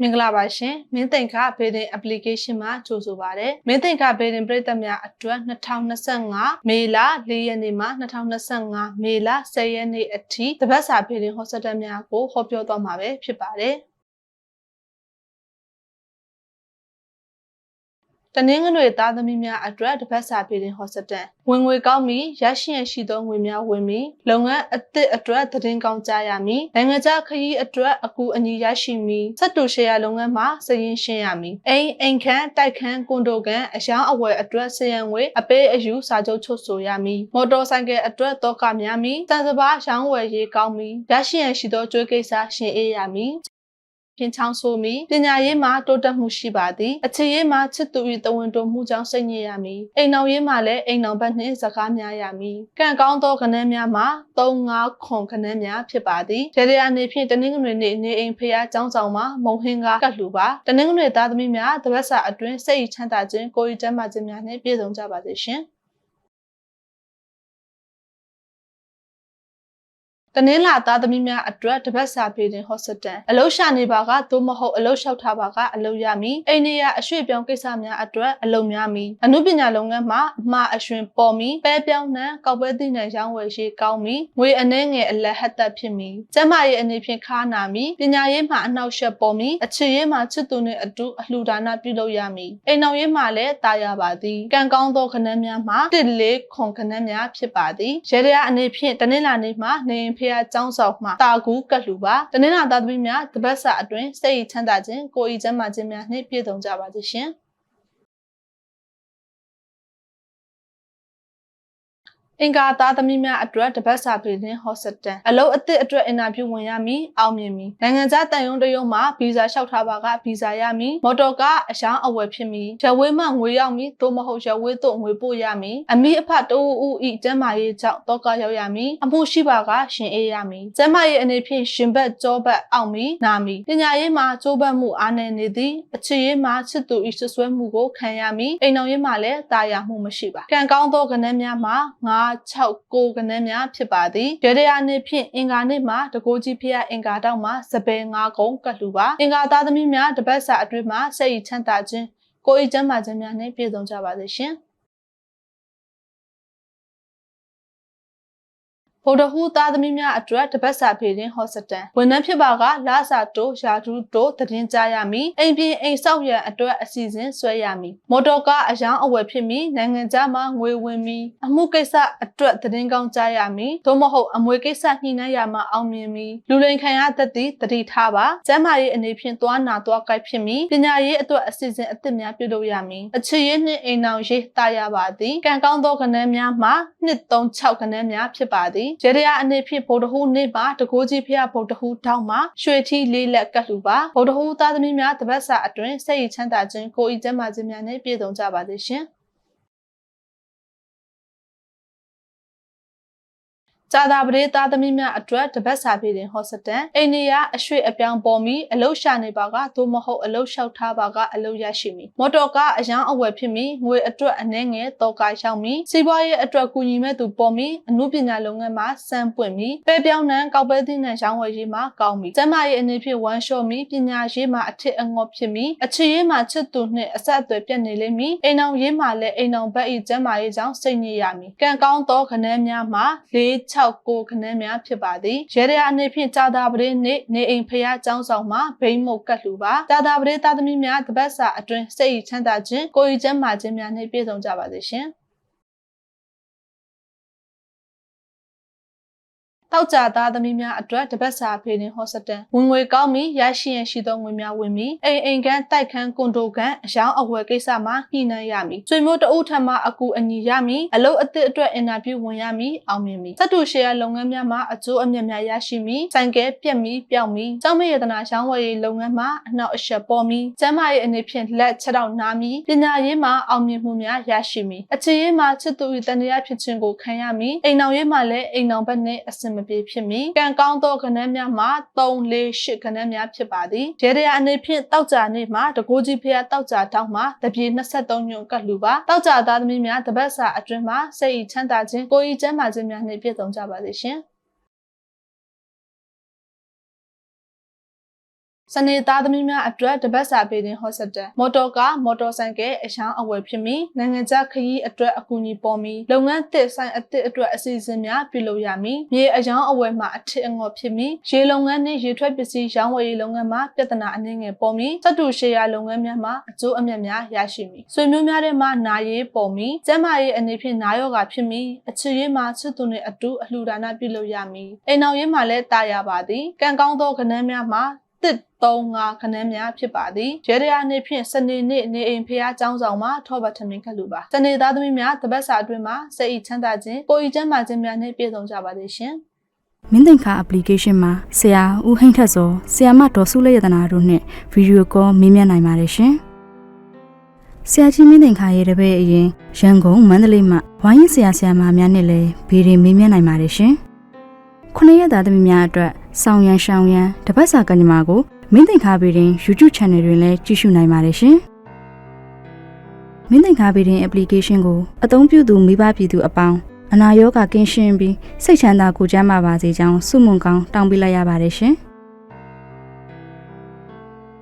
မင်္ဂလာပါရှင်မင်းသိင်္ခဘေဒင် application မှာကြိုဆိုပါရစေမင်းသိင်္ခဘေဒင်ပြည်သက်များအတွက်2025မေလ4ရက်နေ့မှ2025မေလ10ရက်နေ့အထိတပတ်စာဘေဒင်ဟောစတယ်များကိုဟောပြောသွားမှာပဲဖြစ်ပါတယ် တနင်္ဂနွေသားသမီးများအတွက်တပတ်စာပြည်တင်ဟောစတန်ဝင်ငွေကောင်းပြီးရရှိရရှိသောငွေများဝင်ပြီးလုပ်ငန်းအသစ်အတွက်သတင်းကောင်းကြားရမည်နိုင်ငံခြားခရီးအတွက်အကူအညီရရှိမည်စက်တူရှယ်ယာလုပ်ငန်းမှာစည်ရင်ရှင်းရမည်အိမ်အိမ်ခန်းတိုက်ခန်းကွန်ဒိုကန်အယောင်အဝယ်အတွက်စရန်ငွေအပေးအယူစာချုပ်ချုပ်ဆိုရမည်မော်တော်ဆိုင်ကယ်အတွက်တော့ကများမည်စံစပါးရောင်းဝယ်ရေးကောင်းမည်ရရှိရရှိသောကြွေးကိစ္စရှင်းအေးရမည် ပြင်ချောင်းဆိုမီပညာရေးမှာတိုးတက်မှုရှိပါသည်အခြေရေးမှာချစ်သူ၏တဝန်တိုမှုကြောင့်စိတ်ညစ်ရမည်အိမ်နောက်ရေးမှာလည်းအိမ်နောက်ဘက်နှင့်စကားများရမည်ကံကောင်းသောကဏ္ဍများမှာ3 5ခွန်ကဏ္ဍများဖြစ်ပါသည်ရေရအနေဖြင့်တနင်္ဂနွေနေ့နေအိမ်ဖျားကျောင်းဆောင်မှာမုံဟင်းကားကတ်လှူပါတနင်္ဂနွေသားသမီးများတပတ်စာအတွင်းစိတ်ချမ်းသာခြင်းကိုယ်ရည်ကျန်းမာခြင်းများနှင့်ပြည့်စုံကြပါစေရှင် တနင်္လာသားသမီးများအတွက်တပတ်စာပေတင်ဟော့စတန်အလုရှာနေပါကသို့မဟုတ်အလုလျှောက်ထားပါကအလုရမည်အိန္ဒိယအရွှေ့ပြောင်းကိစ္စများအတွက်အလုများမည်အမှုပညာလုပ်ငန်းမှာအမှားအယွင်ပေါ်မီပဲပြောင်းနှံကောက်ပွဲသိနှံရောင်းဝယ်ရှိကောင်းမီငွေအနှဲငယ်အလက်ဟတ်သက်ဖြစ်မီကျမရဲ့အနေဖြင့်ခါနာမီပညာရေးမှာအနှောက်အယှက်ပေါ်မီအခြေရေးမှာချစ်သူနှင့်အတူအလှူဒါနပြုလုပ်ရမည်အိမ်တော်ရေးမှာလည်းတာယာပါသည်ကံကောင်းသောခဏန်းများမှာတစ်လေးခွန်ခဏန်းများဖြစ်ပါသည်ရေရအနေဖြင့်တနင်္လာနေ့မှာနေရင်ဖျားကျောင်းဆောင်မှတာကူကတ်လူပါတနင်္လာသားသမီးများတပတ်စာအတွင်းစိတ်ချမ်းသာခြင်းကိုယ်ဤချမ်းသာခြင်းများနှင့်ပြည့်စုံကြပါစေရှင် အင်္ဂါသားသမီးများအတွက်တပတ်စာပြည်တွင်ဟော့စတန်အလုပ်အသစ်အတွက်အင်တာဗျူးဝင်ရမည်အောင်မြင်မည်နိုင်ငံခြားတန်ယုံတရုံမှာဗီဇာလျှောက်ထားပါကဗီဇာရမည်မော်တော်ကားအယောင်အဝယ်ဖြစ်မည်ရဝေးမှငွေရောက်မည်သို့မဟုတ်ရဝေးသို့ငွေပို့ရမည်အမိအဖတူဦးဤကျမ်းမာရေးကြောင့်တောကရောက်ရမည်အမှုရှိပါကရှင်အေးရမည်ကျမ်းမာရေးအနေဖြင့်ရှင်ဘက်ကြောဘက်အောင်မည်နာမည်ပညာရေးမှာကြိုးပမ်းမှုအားနည်းနေသည်အခြေရေးမှာချစ်သူဤဆွဆွဲမှုကိုခံရမည်အိမ်တော်ရေးမှာလည်းတာယာမှုမရှိပါကံကောင်းသောကဏ္ဍများမှာ9 6 9ကဏ္ဍများဖြစ်ပါသည်ရရယာနေဖြင့်အင်္ဂါနေ့မှာတကိုးကြီးဖျက်အင်္ဂါတောက်မှာစပယ်၅ကုန်းကတ်လူပါအင်္ဂါသားသမီးများတပတ်စာအတွင်းမှာစိတ်ချမ်းသာခြင်းကိုယ်ဤကျမ်းမာခြင်းများနှင့်ပြည့်စုံကြပါစေရှင်။ ဗုဒ္ဓဟူသားသမီးများအတွက်တပတ်စာဖေးခြင်းဟောစတန်ဝန်ထမ်းဖြစ်ပါကလာစာတိုးယာဒူတိုးတည်င်းကြရမည်အိမ်ပြင်အိမ်ဆောက်ရန်အတွက်အစီအစဉ်ဆွဲရမည်မော်တော်ကားအယောင်အဝယ်ဖြစ်မည်နိုင်ငံခြားမှငွေဝင်မည်အမှုကိစ္စအတွက်တည်င်းကောင်းကြရမည်သို့မဟုတ်အမွေကိစ္စညှိနှိုင်းရမှအောင်မြင်မည်လူလိန်ခံရတတ်သည့်တတိထားပါကျမ်းမာရေးအနေဖြင့်သွားနာသွားကိုက်ဖြစ်မည်ပညာရေးအတွက်အစီအစဉ်အသစ်များပြုလုပ်ရမည်အခြေရေးနှင့်အိမ်အောင်ရေးတာရပါသည်ကံကောင်းသောကဏ္ဍများမှာ236ကဏ္ဍများဖြစ်ပါသည်ရေရယာအနေဖြင့်ဗုဒ္ဓဟူးနေ့မှာတကိုးကြီးဖျားဗုဒ္ဓဟူးတောင်းမှာရွှေထီလေးလက်ကတ်လူပါဗုဒ္ဓဟူးသားသမီးများတပတ်စာအတွင်းစိတ်ရချမ်းသာခြင်းကိုယ်ဤကျမ်းမာခြင်းများနဲ့ပြည့်စုံကြပါစေရှင်။ ကြာသာပရိသားသမီးများအတွက်တပတ်စာပြည်တင်ဟောစတန်အိန္ဒိယအရွှေ့အပြောင်းပေါ်မီအလုရှာနေပါကသို့မဟုတ်အလုလျှောက်ထားပါကအလုရရှိမီမော်တော်ကားအယောင်အဝယ်ဖြစ်မီငွေအတွက်အနှဲငယ်တော့ကာရောက်မီစီးပွားရေးအတွက်ကူညီမဲ့သူပေါ်မီအမှုပညာလုပ်ငန်းမှာစံပွင့်မီပဲပြောင်းနှံကောက်ပဲသီးနှံရောင်းဝယ်ရေးမှာကောင်းမီကျမရဲ့အနေဖြင့်ဝမ်းလျှော့မီပညာရေးမှာအထစ်အငေါ့ဖြစ်မီအခြေရေးမှာချစ်သူနှင့်အဆက်အသွယ်ပြတ်နေလိမ့်မီအိမ်အောင်ရေးမှာလည်းအိမ်အောင်ဘက်ဤကျမရေးကြောင့်စိတ်ညစ်ရမီကံကောင်းသောခဏန်းများမှာ၄6 9ခဏန်းများဖြစ်ပါသည်ရေရအနေဖြင့်ကြာတာပရိနေ့နေအိမ်ဖျားကျောင်းဆောင်မှာဘိမ့်မုတ်ကတ်လူပါကြာတာပရိသားသမီးများတပတ်စာအတွင်းစိတ်ချမ်းသာခြင်းကိုယ်ရည်ကျန်းမာခြင်းများနှင့်ပြည့်စုံကြပါစေရှင် တောက်ကြသားသမီးများအတွက်တပတ်စာဖေးနေဟောစတန်ဝင်ငွေကောင်းပြီးရရှိရရှိသောငွေများဝင်ပြီးအိမ်အိမ်ကန်းတိုက်ခန်းကွန်ဒိုကန်းအယောင်အဝယ်ကိစ္စမှာညှိနှိုင်းရမည်ဆွေမျိုးတဦးထံမှအကူအညီရမည်အလုပ်အသစ်အတွက်အင်တာဗျူးဝင်ရမည်အောင်မြင်မည်စက်တူရှယ်ယာလုပ်ငန်းများမှာအကျိုးအမြတ်များရရှိမည်စိုင်ကဲပြက်မီပျောက်မီကျောင်းမရတနာရောင်းဝယ်ရေးလုပ်ငန်းမှာအနောက်အရှက်ပေါ်မီကျမ်းမာရေးအနေဖြင့်လက်ချက်တော့နာမီပညာရေးမှာအောင်မြင်မှုများရရှိမည်အခြေရေးမှာချစ်သူ၏တန်တရားဖြစ်ခြင်းကိုခံရမည်အိမ်အောင်ရေးမှာလည်းအိမ်အောင်ဘက်နှင့်အဆင်မပြေဖြစ်မီကံကောင်းသောခဏန်းများမှာ3 4 8ခဏန်းများဖြစ်ပါသည်ရေရရာအနေဖြင့်တောက်ကြနေ့မှာတကိုးကြီးဖျားတောက်ကြတောက်မှာတပြေ23ညွန့်ကတ်လူပါတောက်ကြသားသမီးများတပတ်စာအတွင်းမှာစိတ်ဤချမ်းသာခြင်းကိုယ်ဤကျမ်းမာခြင်းများနှင့်ပြည့်စုံကြပါစေရှင် စနေသားသမီးများအတွက်တပတ်စာပေးခြင်းဟော့စတယ်မော်တော်ကားမော်တော်ဆိုင်ကယ်အရှောင်းအဝယ်ဖြစ်ပြီးနိုင်ငံခြားခရီးအတွက်အကူအညီပေါ်ပြီးလုပ်ငန်းသစ်ဆိုင်အသစ်အတွက်အစီအစဉ်များပြုလုပ်ရမည်မြေအယောင်းအဝယ်မှာအထစ်အငေါ်ဖြစ်ပြီးရေလုပ်ငန်းနှင့်ရေထွက်ပစ္စည်းရောင်းဝယ်ရေးလုပ်ငန်းမှာပြဿနာအနည်းငယ်ပေါ်ပြီးစက်တူရှယ်ယာလုပ်ငန်းများမှာအကျိုးအမြတ်များရရှိမည်ဆွေမျိုးများထဲမှာနာရေးပေါ်ပြီးကျန်းမာရေးအနေဖြင့်နာရောဂါဖြစ်ပြီးအချစ်ရေးမှာချစ်သူနှင့်အတူအလှူဒါနပြုလုပ်ရမည်အိမ်အောင်ရေးမှာလည်းတာရပါသည်ကံကောင်းသောကဏ္ဍများမှာ 135ခနန်းများဖြစ်ပါသည်ရဲဒရာနေ့ဖြင့်စနေနေ့နေအိမ်ဖျားကျောင်းဆောင်မှာထောပတ်ထမင်းခက်လူပါစနေသားသမီးများတပတ်စာအတွင်းမှာစိတ်ဤချမ်းသာခြင်းကိုယ်ဤကျန်းမာခြင်းများနဲ့ပြည့်စုံကြပါသည်ရှင်မင်းသင်္ခါ application မှာဆရာဦးဟိန့်ထက်စောဆရာမဒေါ်စုလေးရတနာတို့နဲ့ဗီဒီယိုကောမေးမြန်းနိုင်ပါတယ်ရှင်ဆရာကြီးမင်းသင်္ခါရဲ့တပည့်အရင်ရန်ကုန်မန္တလေးမှဝိုင်းရင်ဆရာဆရာမများနဲ့လည်းဗီဒီမေးမြန်းနိုင်ပါတယ်ရှင်ခုနှစ်ရက်သားသမီးများအတွက် ဆောင်းရန်ရှောင်းရန်တပတ်စာကညမာကိုမင်းသင်္ခါဗီဒီ YouTube Channel တွင်လည်းကြည့်ရှုနိုင်ပါတယ်ရှင်။မင်းသင်္ခါဗီဒီ application ကိုအသုံးပြုသူမိဘပြည်သူအပေါင်းအနာရောဂါကင်းရှင်းပြီးစိတ်ချမ်းသာကိုယ်ကျန်းမာပါစေကြောင်းဆုမွန်ကောင်းတောင်းပေးလိုက်ရပါတယ်ရှင်။